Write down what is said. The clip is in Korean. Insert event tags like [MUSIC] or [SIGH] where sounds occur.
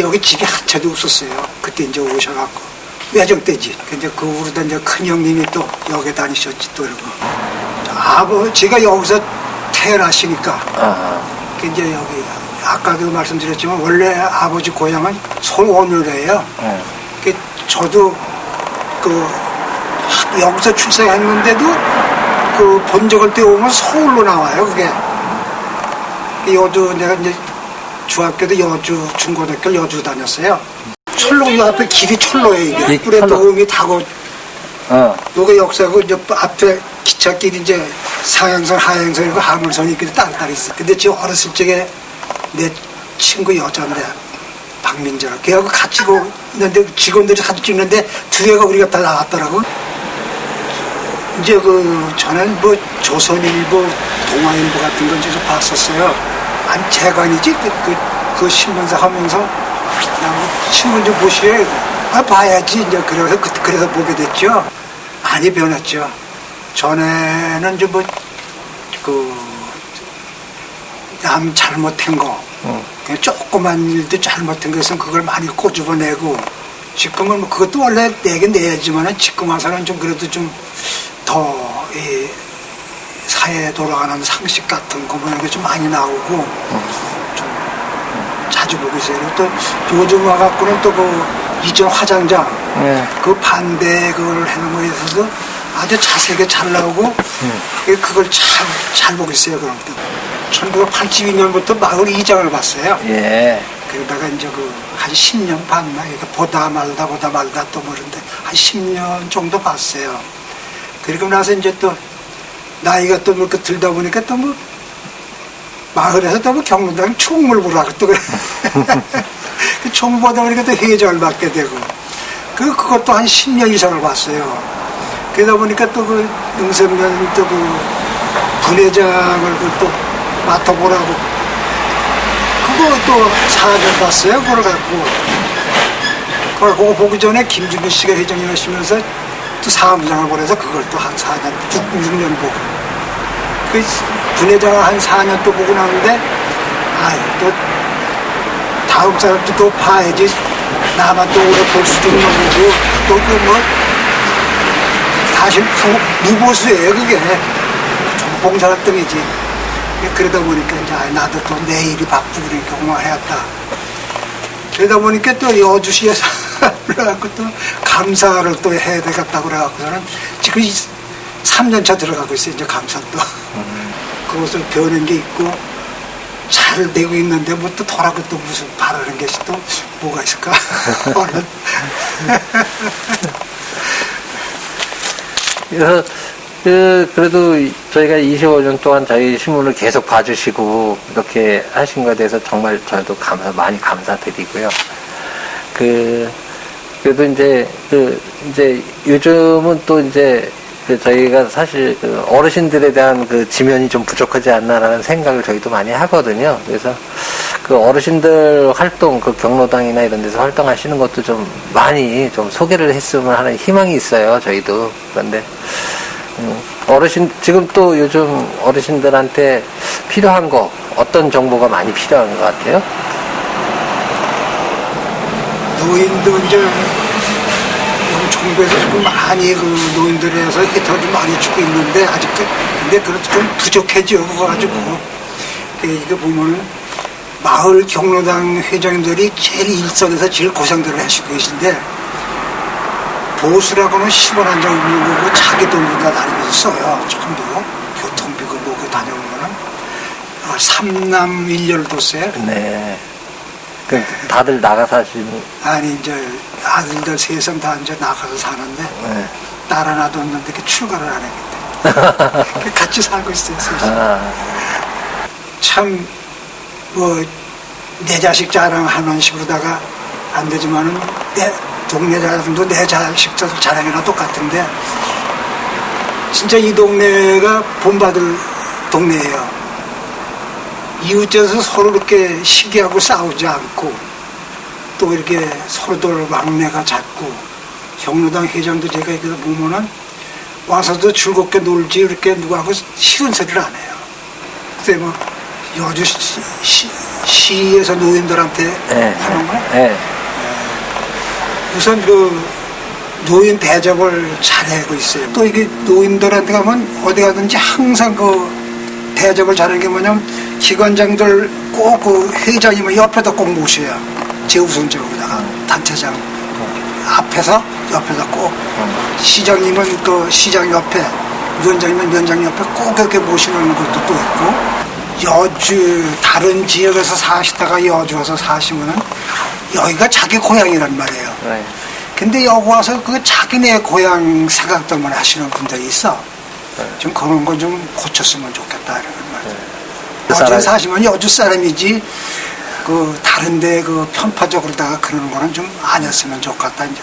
그때 여기 집이 한 채도 없었어요. 그때 이제 오셔갖고 외정 때지. 근데 그 후로다 이제 큰 형님이 또 여기 다니셨지 또 이러고. 아버 제가 여기서 태어나시니까 아, 그 이제 여기 아까도 말씀드렸지만 원래 아버지 고향은 솔원을해요. 예. 그 저도 그 여기서 출생했는데도 그 본적을 때 오면 서울로 나와요. 그게 그 여주 내가 이제 중학교도 여주 중고등학교 여주 다녔어요. 철로 앞에 길이 철로예요 이게. 이 뿌레 철로. 도움이 타고 어, 요게 역사고 이제 앞에 기찻길이 이제 상행선 하행선이고 하물선이 이렇게 따로따로 있어. 근데 지금 어렸을 적에 내 친구 여자인데 박민자 걔하고 같이 고 있는데 직원들이 사진 찍는데 두 개가 우리가 다 나왔더라고. 이제 그 전엔 뭐 조선일보, 동아일보 같은 건좀 봤었어요. 아니 재관이지 그, 그, 그 신문사 하면서 나 신문 좀 보시래. 아 봐야지 이제 그래서 그, 그래서 보게 됐죠. 많이 변했죠. 전에는 이제 뭐그 남 잘못한 거, 어. 그냥 조그만 일도 잘못한 것은 그걸 많이 꼬집어내고 지금은 뭐 그것도 원래 내긴 내야지만은 지금 와서는 좀 그래도 좀 더 이 사회에 돌아가는 상식 같은 거 보는 게좀 많이 나오고 좀 보고 있어요. 또 요즘 와갖고는 또 그 이전 화장장 예. 그 반대 그걸 해놓은 거에 있어서 아주 자세하게 잘 나오고 그 그걸 잘, 잘 보고 있어요. 그런 때. 1982년부터 마을 이장을 봤어요. 예. 그러다가 이제 그 한 10년 봤나 이렇게 보다 말다 보다 말다 또 모르는데 한 10년 정도 봤어요. 그리고 나서 이제 또 나이가 또뭐 이렇게 들다 보니까 또뭐 마을에서 또뭐 경로당 총무를 보라고 또 그래. [LAUGHS] 그 총무 보다 보니까 또 회장을 맡게 되고 그 그것도 한 10년 이상을 봤어요. 그러다 보니까 또 그 능선면 또 그 분회장을 그또 맡아보라고 그거 또 4년 봤어요. 그걸 갖고. 그걸 그거 보기 전에 김준일 씨가 회장님 하시면서 또 사무장을 보내서 그걸 또 한 4년, 6, 6년 보고. 그 분회장을 한 4년 또 보고 나는데, 아유, 또 다음 사람도 또 봐야지. 나만 또 오래 볼 수도 있는 거고, 또그 뭐, 사실 부, 무보수예요, 그게. 봉사활동이지. 그러다 보니까 이제 아, 나도 또 내일이 바쁘고 그러니까 그만해야겠다. 그러다 보니까 또 여주시에서 그래갖고 또 감사를 또 해야 되겠다고 그래갖고서는 지금 3년차 들어가고 있어요, 이제 감사도. 그것을 배우는 게 있고 잘 되고 있는데 뭐또 더라고 또 무슨 바라는 것이 또 뭐가 있을까? [LAUGHS] 얼른. [LAUGHS] 그래서 그 그래도 저희가 25년 동안 저희 신문을 계속 봐주시고 이렇게 하신 것에 대해서 정말 저도 감사 많이 감사드리고요. 그 그래도 이제 그 이제 요즘은 또 이제 그 저희가 사실 그 어르신들에 대한 그 지면이 좀 부족하지 않나라는 생각을 저희도 많이 하거든요. 그래서 그 어르신들 활동, 그 경로당이나 이런 데서 활동하시는 것도 좀 많이 좀 소개를 했으면 하는 희망이 있어요. 저희도 그런데 음, 어르신 지금 또 요즘 어르신들한테 필요한 거 어떤 정보가 많이 필요한 것 같아요? 노인도 이제 정부에서 지금 많이 그 노인들에서 혜택을 좀 많이 주고 있는데 아직 그 근데 그것도 좀 부족해져 그거 가지고 그 이거 보면은 마을 경로당 회장님들이 제일 일선에서 제일 고생들을 하시고 계신데 보수라고는 10원 한 장 없는 거고 자기 돈으로 다 다니면서 써요. 전부 교통비고 뭐고 다녀오면은. 아, 삼남 일녀를 뒀어요 네. 그 다들 나가 사시는 아니 이제 아들들 셋은 다 이제 나가서 사는데 네. 딸 하나 뒀는데 그 출가를 안 했는데 [LAUGHS] 같이 살고 있어요 아, 참뭐 내 자식 자랑하는 식으로다가 안 되지만은 내 동네 자랑도 내 자식 자랑이나 똑같은데 진짜 이 동네가 본받을 동네예요. 이웃에서 서로 이렇게 시기하고 싸우지 않고 또 이렇게 서로들 왕래가 잦고 경로당 회장도 제가 여기서 보면은 와서도 즐겁게 놀지 이렇게 누구하고 싫은 소리를 안 해요. 그때 뭐 여주 시, 시, 시에서 노인들한테 예. 하는 거야? 예. 우선 그 노인 대접을 잘하고 있어요. 또 이게 노인들한테 가면 어디 가든지 항상 그 대접을 잘하는 게 뭐냐면 기관장들 꼭 그 회장이면 옆에다 꼭 모셔요. 제우선적으로다가 단체장 앞에서 옆에다 꼭 시장님은 그 시장 옆에 위원장이면 위원장 옆에 꼭 이렇게 모시는 것도 또 있고 여주 다른 지역에서 사시다가 여주 와서 사시면은 여기가 자기 고향이란 말이에요. 네. 근데 여기 와서 그 자기네 고향 생각들만 하시는 분들이 있어. 좀 그런 건 좀 고쳤으면 좋겠다 이런. 그여 사람- 사시면 여주 사람이지. 그 다른데 그 편파적으로다가 그러는 거는 좀 아니었으면 좋겠다 이제